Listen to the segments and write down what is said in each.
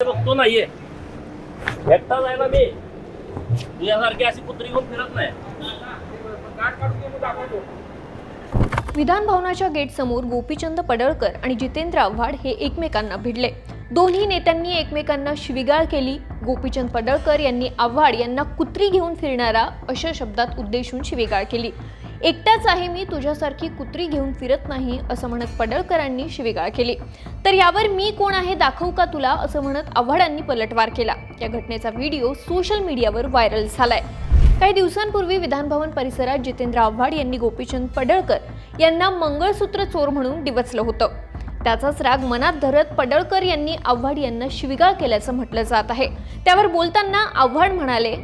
बघतो ना ये एकटाच आहे ना मी तुझ्यासारखी अशी कुत्री घेऊन फिरत नाही विधान भवनाच्या गेटसमोर गोपीचंद पडळकर आणि जितेंद्र आव्हाड हे एकमेकांना भिडले. दोन्ही नेत्यांनी एकमेकांना शिविगाळ केली. गोपीचंद पडळकर यांनी आव्हाड यांना कुत्री घेऊन फिरणारा अशा शब्दात उद्देशून शिवीगाळ केली. एकटाच आहे मी तुझ्यासारखी कुत्री घेऊन फिरत नाही असं म्हणत पडळकरांनी शिवीगाळ केली. तर यावर मी कोण आहे दाखवू का तुला असं म्हणत आव्हाडांनी पलटवार केला. या घटनेचा व्हिडिओ सोशल मीडियावर व्हायरल झालाय. काही दिवसांपूर्वी विधानभवन परिसरात जितेंद्र आव्हाड यांनी गोपीचंद पडळकर यांना मंगळसूत्र चोर म्हणून डिवचलं होतं. त्याचाच राग मनात धरत पडळकर यांनी आव्हाड यांना शिविगाळ केल्याचं म्हटलं जात आहे. त्यावर बोलताना आव्हाड म्हणाले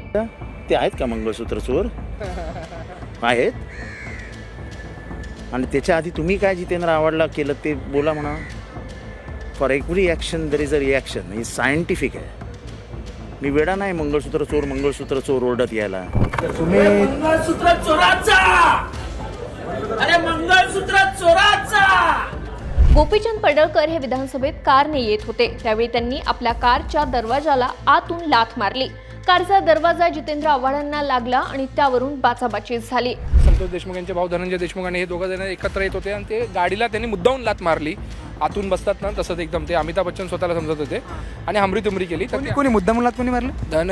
ते आहेत का मंगळसूत्र चोर? आहेत. आणि त्याच्या आधी तुम्ही काय जितेंद्र आवडला केलं ते बोला म्हणा. For every action there is a reaction he scientific आहे. मी वेडा नाही मंगळसूत्र चोर मंगळसूत्र चोर ओरडत यायला. तुम्ही मंगळसूत्र चोराचा! अरे चोराचा गोपीचंद पडळकर हे विधानसभेत कारने येत होते. त्यावेळी त्यांनी आपल्या कारच्या दरवाजाला आतून लाथ मारली. कारचा दरवाजा जितेंद्र आव्हाडांना लागला आणि त्यावरून बाचाबाची झाली. संतोष देशमुख यांचे भाऊ धनंजय देशमुख आणि हे दोघं जण एकत्र येत होते आणि ते गाडीला त्यांनी मुद्दाहून लात मारली. आतून बसतात ना तसंच एकदम ते अमिताभ बच्चन स्वतःला समजत होते. आणि हमरी तुमरी केली. तर कोणी कोणी मुद्दा मुलात कोणी मारलं? धन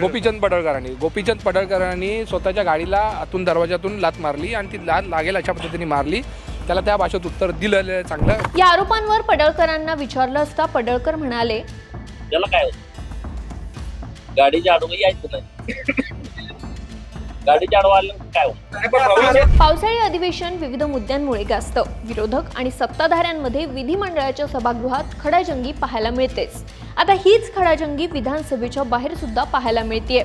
गोपीचंद पडळकरांनी. गोपीचंद पडळकरांनी स्वतःच्या गाडीला आतून दरवाजातून लात मारली आणि ती लात लागेल अशा पद्धतीने मारली. त्याला त्या भाषेत उत्तर दिलं चांगलं. या आरोपांवर पडळकरांना विचारलं असता पडळकर म्हणाले त्याला काय होतं? गाडीच्या आडवं यायचं नाही. गाडीच्या आडवं आलं की काय होतं पावसाळी अधिवेशन विविध मुद्द्यांमुळे गाजतं विरोधक आणि सत्ताधाऱ्यांमध्ये विधिमंडळाच्या सभागृहात खडाजंगी पाहायला मिळतेच. आता हीच खडाजंगी विधानसभेच्या बाहेर सुद्धा पाहायला मिळतेय.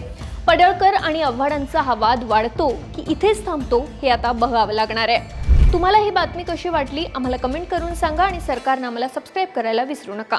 पडळकर आणि आव्हाडांचा हा वाद वाढतो की इथेच थांबतो हे आता बघावं लागणार आहे. तुम्हाला ही बातमी कशी वाटली आम्हाला कमेंट करून सांगा आणि सरकारनं आम्हाला सबस्क्राईब करायला विसरू नका.